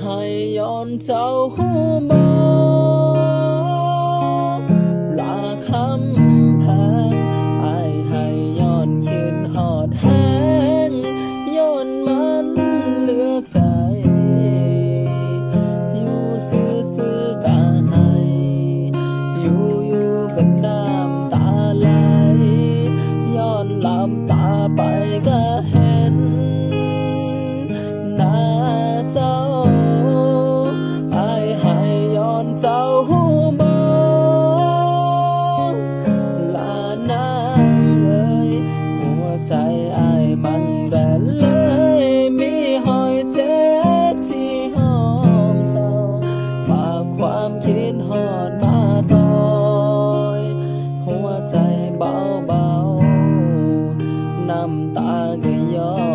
ให้ย้อนเจ้าหูบอลาคำแพงอให้ย้อนคิดหอดแห้งย้อนมันเหลือใจ อยู่ซื่อซื่อกะให้อยู่อยู่กันน้ำตาไหลย้อนลับตาไปก็เห็น บองลานางเอ้ยหัวใจอายมันแบนเลยมีหอยเจ็บที่ห้องเศร้าฝากความคิดหอดมาต่อยหัวใจเบาๆน้ำตาก็ย้อย